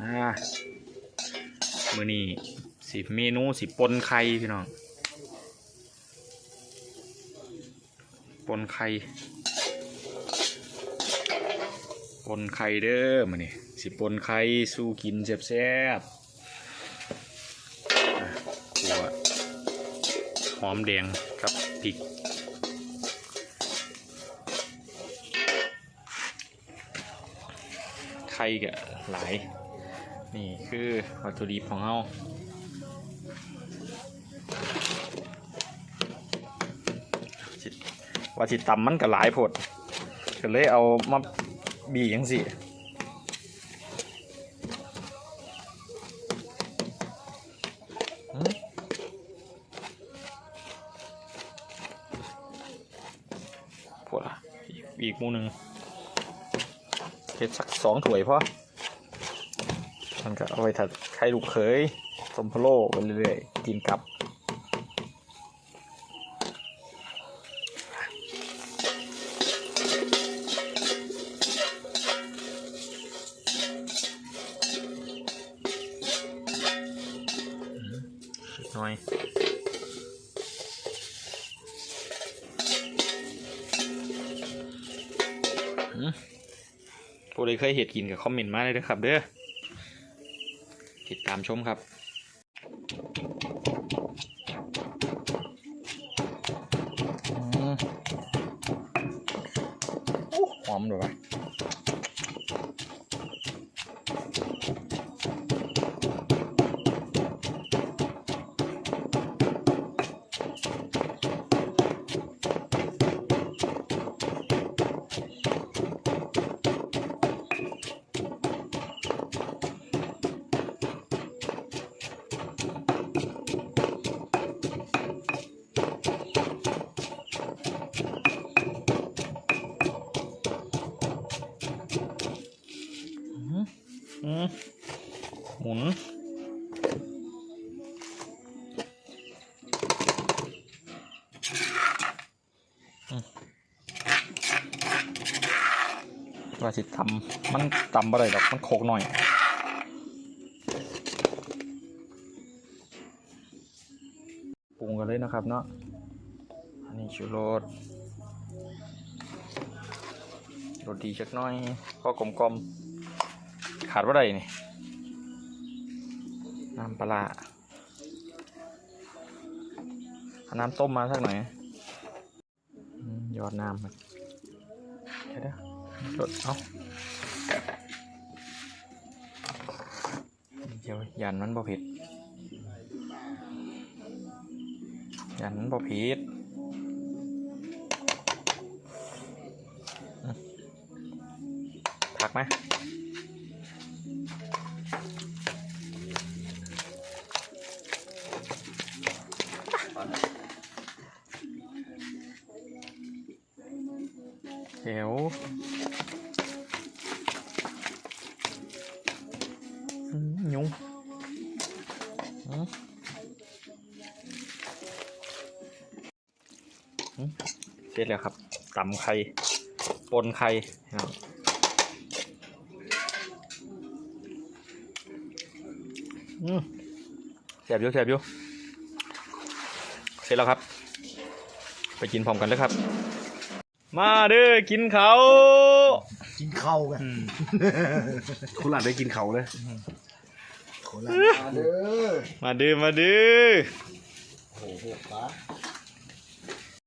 อ่ามือนี้สิเมนูสิปนไข่พี่น้องปนไข่ปนไข่เด้อมือนี้สิปนไข่สู้กินแซ่บๆอะขัวหอมแดงกับพริกไข่กะหลาย นี่คือวัตถุดิบของเราว่าสิตำมันก็หลายโพดก็เลยเอามาบีอย่างสิโพดละอีกอีกมูหนึ่งเฮ็ดสักสองถ้วยพอ มันก็เอาไปถัดไข่ลูกเขยสมพะโล่ไปเรื่อยๆกินกับหน่อยผู้ใดเคยเห็ดกินกับคอมเมนต์มาเลยนะครับเด้อ ติดตามชมครับอืมโอ้หอมด้วย หมุน ว่าสิทำมันตำอะไรดอก มันโคกหน่อยปรุงกันเลยนะครับเนาะ อันนี้ชูรสรสดีจักหน้อยพอกลมๆ ขาดว่าไรนี่น้ำปลาเอาน้ำต้มมาสักหน่อยยอดน้ำมันเดี๋ยวเดี๋ยวรดเอาเดี๋ยวยันมันบ่ผ็ดยันมันบ่ผ็ดผักไหม เดี๋ยวอืมยุงอืมเสร็จแล้วครับตำไข่ปนไข่ครับแสบอยู่แสบอยู่เสร็จแล้วครับ ไปกินพร้อมกันเลยครับ มาเด้อกินเขาวกินข้าวกันอืมคุณหลานได้กินเขาเลยโคราชมาเด้อมาเด้อมาเด้อ โอ้โหปลา